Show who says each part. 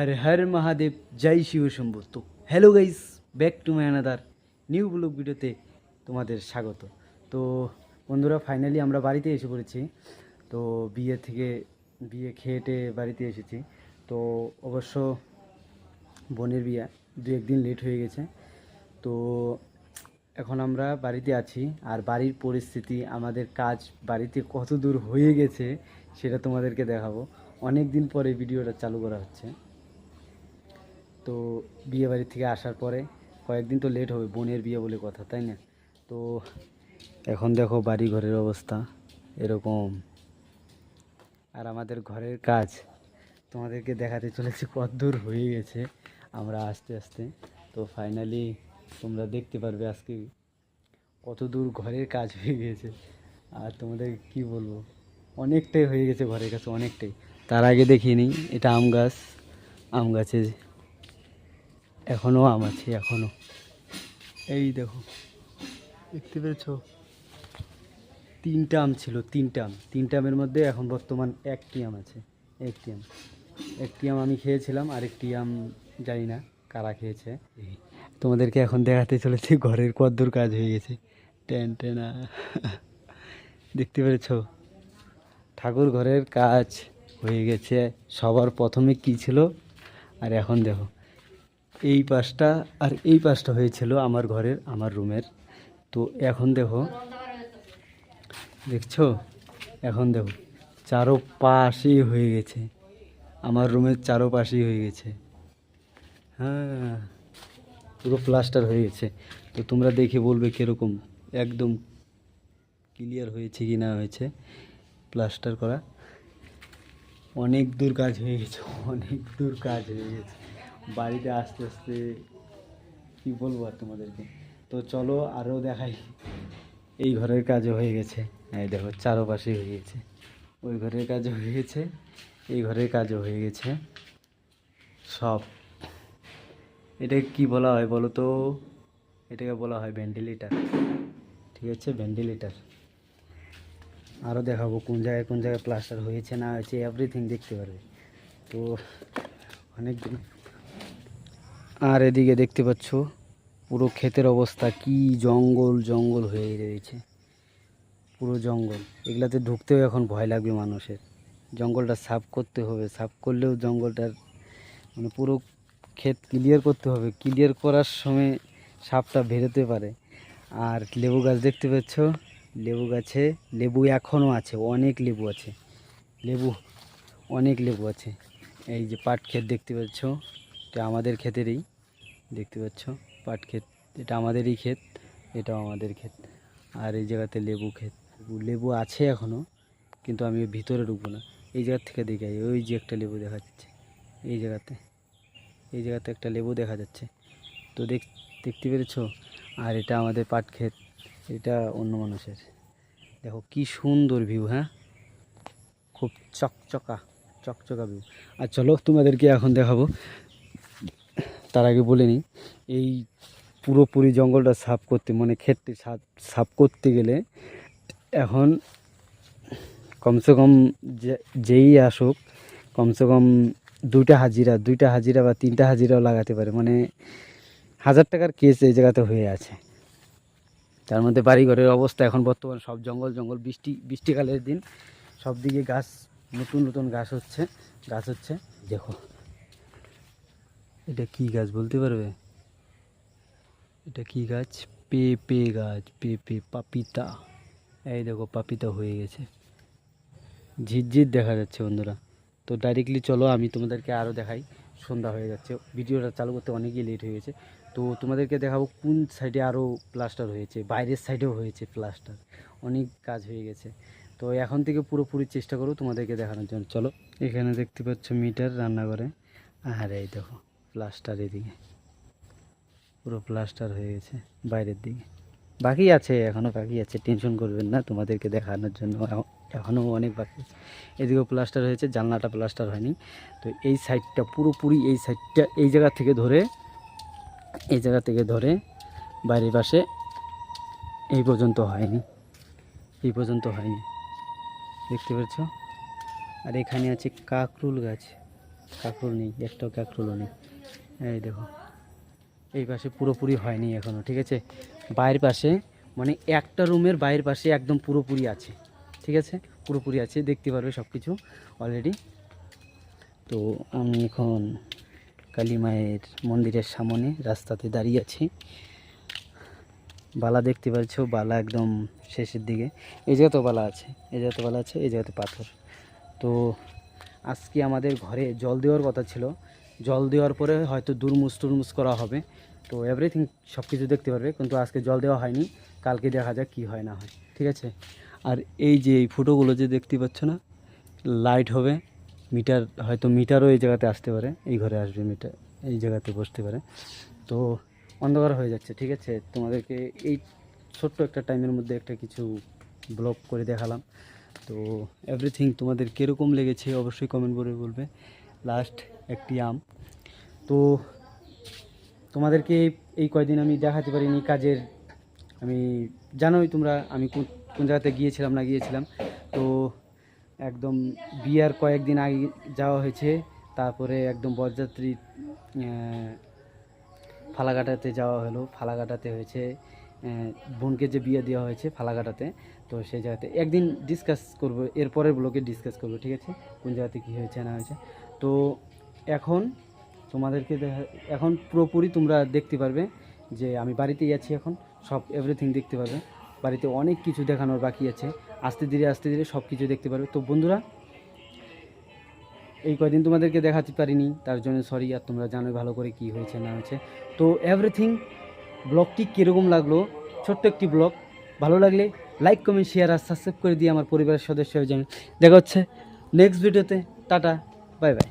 Speaker 1: Har Har Mahadev, Joy Shiv Shambhu. Hello guys back to my another new blog ভিডিওতে তোমাদের স্বাগত। তো বন্ধুরা ফাইনালি আমরা বাড়িতে এসে পড়েছি। তো বিয়ে থেকে, বিয়ে খেয়েটে বাড়িতে এসেছি। তো অবশ্য বোনের বিয়ে দু একদিন লেট হয়ে গেছে। তো এখন আমরা বাড়িতে আছি। আর বাড়ির পরিস্থিতি, আমাদের কাজ বাড়িতে কত দূর হয়ে গেছে, সেটা তোমাদেরকে দেখাবো। অনেক দিন পরে ভিডিওটা চালু করা হচ্ছে। তো বিয়ে বাড়ি থেকে আসার পরে কয়েকদিন তো লেট হবে, বোনের বিয়ে বলে কথা, তাই না? তো এখন দেখো বাড়ি ঘরের অবস্থা এরকম। আর আমাদের ঘরের কাজ তোমাদেরকে দেখাতে চলেছে কত দূর হয়ে গেছে আমরা আস্তে আস্তে। তো ফাইনালি তোমরা দেখতে পারবে আজকে কত দূর ঘরের কাজ হয়ে গেছে। আর তোমাদের কি বলব, অনেকটাই হয়ে গেছে ঘরের কাছে অনেকটাই। তার আগে দেখিনি, এটা আম গাছ, আম গাছে এখনও আম আছে এখনও এই দেখো, দেখতে পেয়েছ? তিনটা আম ছিল, তিনটা আম। তিনটা আমের মধ্যে এখন বর্তমান একটি আম আছে, একটি আম। একটি আম আমি খেয়েছিলাম, আরেকটি আম জানি না কারা খেয়েছে। তোমাদেরকে এখন দেখাতে চলেছে, ঘরের কদ্দূর কাজ হয়ে গেছে। টেন টেনা দেখতে পেরেছ? ঠাকুর ঘরের কাজ হয়ে গেছে, সবার প্রথমে কি ছিল? আর এখন দেখো। এই পাশটা আর এই পাশটা হয়েছিল আমার ঘরের, আমার রুমের। তো এখন দেখো, দেখছ? এখন দেখো চারো পাশেই হয়ে গেছে। আমার রুমের চারো পাশেই হয়ে গেছে। হ্যাঁ পুরো প্লাস্টার হয়ে গেছে। তো তোমরা দেখে বলবে কীরকম, একদম ক্লিয়ার হয়েছে কি না হয়েছে প্লাস্টার করা। অনেক দূর কাজ হয়ে গেছে, অনেক দূর কাজ হয়ে গেছে। বাড়িতে আস্তে আস্তে, কী বলব আর তোমাদেরকে? তো চলো আরও দেখাই। এই ঘরের কাজও হয়ে গেছে। এই দেখো, চারোপাশে হয়ে গেছে। ওই ঘরের কাজও হয়ে গেছে। এই ঘরের কাজও হয়ে গেছে। সব। এটাকে কি বলা হয় বলো তো? এটাকে বলা হয় ভেন্টিলেটার ঠিক আছে? ভেন্টিলেটার আরও দেখাবো কোন জায়গায় কোন জায়গায় প্লাস্টার হয়েছে না হয়েছে এভরিথিং দেখতে পারবে। তো অনেক দিন আর এদিকে দেখতে পাচ্ছ পুরো ক্ষেতের অবস্থা, কি জঙ্গল জঙ্গল হয়ে রয়েছে। পুরো জঙ্গল। এগুলাতে ঢুকতেও এখন ভয় লাগবে মানুষের। জঙ্গলটা সাফ করতে হবে। সাফ করলেও জঙ্গলটার মানে পুরো ক্ষেত ক্লিয়ার করতে হবে। ক্লিয়ার করার সময় সাপটা বেরোতে পারে। আর লেবু গাছ দেখতে পাচ্ছ? লেবু গাছে লেবু এখনও আছে, অনেক লেবু আছে। লেবু, অনেক লেবু আছে। এই যে পাট ক্ষেত দেখতে পাচ্ছ, এটা আমাদের ক্ষেতেরই। দেখতে পাচ্ছ, পাট ক্ষেত, এটা আমাদেরই ক্ষেত, এটাও আমাদের ক্ষেত, আর এই জায়গাতে লেবু ক্ষেত, লেবু আছে এখনও কিন্তু আমি ভিতরে ঢুকবো না, এই জায়গার থেকে দেখে ওই যে একটা লেবু দেখা যাচ্ছে, এই জায়গাতে এই জায়গাতে একটা লেবু দেখা যাচ্ছে, তো দেখ, দেখতে পেরেছ? আর এটা আমাদের পাট ক্ষেত, এটা অন্য মানুষের, দেখো কি সুন্দর ভিউ হ্যাঁ? খুব চকচকা চকচকা ভিউ আর চলো তোমাদেরকে এখন দেখাবো তার আগে বলে নিই, এই পুরোপুরি জঙ্গলটা সাফ করতে মানে ক্ষেতটি সাফ সাফ করতে গেলে এখন কমসে কম যেই আসুক, কমসে কম দুইটা হাজিরা দুইটা হাজিরা বা তিনটা হাজিরাও লাগাতে পারে। মানে হাজার টাকার কেস এই জায়গাতে হয়ে আছে। তার মধ্যে বাড়িঘরের অবস্থা এখন বর্তমান সব জঙ্গল জঙ্গল, বৃষ্টি, বৃষ্টিকালের দিন সব দিকে গাছ, নতুন নতুন গাছ হচ্ছে গাছ হচ্ছে, দেখো। এটা কি গাছ বলতে পারবে? এটা কি গাছ? পেঁপে গাছ, পেঁপে, পাপিতা। এই দেখো, পাপিতা হয়ে গেছে। ঝিরঝির দেখা যাচ্ছে বন্ধুরা। তো ডাইরেক্টলি চলো, আমি তোমাদেরকে আরও দেখাই। সন্ধ্যা হয়ে যাচ্ছে। ভিডিওটা চালু করতে অনেকই লেট হয়ে গেছে। তো তোমাদেরকে দেখাবো কোন সাইডে আরও প্লাস্টার হয়েছে। বাইরের সাইডেও হয়েছে প্লাস্টার অনেক কাজ হয়ে গেছে। তো এখন থেকে পুরোপুরি চেষ্টা করো তোমাদেরকে দেখানোর জন্য। চলো, এখানে দেখতে পাচ্ছ মিটার রান্নাঘরে। আর এই দেখো। প্লাস্টার এদিকে। পুরো প্লাস্টার হয়ে গেছে বাইরের দিকে। বাকি আছে এখনও বাকি আছে। টেনশন করবেন না, তোমাদেরকে দেখানোর জন্য এখনও অনেক বাকি আছে। এদিকেও প্লাস্টার হয়েছে, জানলাটা প্লাস্টার হয়নি। তো এই সাইডটা, পুরোপুরি এই সাইডটা, এই জায়গা থেকে ধরে, এই জায়গা থেকে ধরে বাইরের পাশে এই পর্যন্ত হয়নি। এই পর্যন্ত হয়নি। দেখতে পাচ্ছ আর এখানে আছে কাকরুল গাছ। কাঁকরোল নেই, একটাও কাঁকরোলও নেই। এই দেখো। এই পাশে পুরোপুরি হয়নি এখনও ঠিক আছে? বাইরের পাশে মানে একটা রুমের বাইরের পাশে একদম পুরোপুরি আছে, ঠিক আছে? পুরোপুরি আছে, দেখতে পারবে সব কিছু অলরেডি তো আমি এখন কালী মায়ের মন্দিরের সামনে রাস্তাতে দাঁড়িয়ে আছি। বালা দেখতে পাচ্ছ, বালা একদম শেষের দিকে। এই জায়গাতে বালা আছে, এই জায়গাতে বালা আছে, এই জায়গাতে পাথর। তো আজকে আমাদের ঘরে জল দেওয়ার কথা ছিল জল দেওয়ার পরে হয়তো দুরমুস টুরমুস করা হবে। তো এভরিথিং সব কিছু দেখতে পারবে, কিন্তু আজকে জল দেওয়া হয়নি। কালকে দেখা যাক কী হয় না হয়। ঠিক আছে? আর এই যে এই ফুটোগুলো যে দেখতে পাচ্ছ না লাইট হবে। মিটার, হয়তো মিটারও এই জায়গাতে আসতে পারে। এই ঘরে আসবে মিটার, এই জায়গাতে বসতে পারে। তো অন্ধকার হয়ে যাচ্ছে, ঠিক আছে? তোমাদেরকে এই ছোট্ট একটা টাইমের মধ্যে একটা কিছু ব্লগ করে দেখালাম। তো এভরিথিং তোমাদের কীরকম লেগেছে অবশ্যই কমেন্ট করে বলবে। লাস্ট একটি আম। তো তোমাদেরকে এই কয়দিন আমি দেখাতে পারিনি কাজের। আমি জানোই তোমরা আমি কোন জায়গাতে গিয়েছিলাম না গিয়েছিলাম। তো একদম বিয়ার কয়েকদিন আগে যাওয়া হয়েছে। তারপরে একদম বরযাত্রী আহ, ফালাকাটাতে যাওয়া হলো। ফালাকাটাতে হয়েছে বোনকে যে বিয়ে দেওয়া হয়েছে ফালাকাটাতে। তো সেই জায়গাতে একদিন ডিসকাস করব এরপরের ব্লগে ডিসকাস করব ঠিক আছে? কোন জায়গাতে কী হয়েছে না হয়েছে? তো এখন তোমাদেরকে দেখা এখন পুরোপুরি তোমরা দেখতে পারবে যে আমি বাড়িতেই আছি এখন, সব এভরিথিং দেখতে পারবে। বাড়িতে অনেক কিছু দেখানোর বাকি আছে। আস্তে ধীরে আস্তে ধীরে সব কিছু দেখতে পারবে। তো বন্ধুরা, এই কয়দিন তোমাদেরকে দেখাতে পারিনি, তার জন্য সরি আর তোমরা জানো ভালো করে কি হয়েছে, না হয়েছে। তো এভরিথিং ব্লগটি কীরকম লাগল? ছোট্ট একটি ব্লগ। ভালো লাগলে লাইক কমেন্ট শেয়ার আর সাবস্ক্রাইব করে দিয়ে আমার পরিবারের সদস্য হয়ে যাবেন দেখা হচ্ছে নেক্সট ভিডিওতে টাটা বাই বাই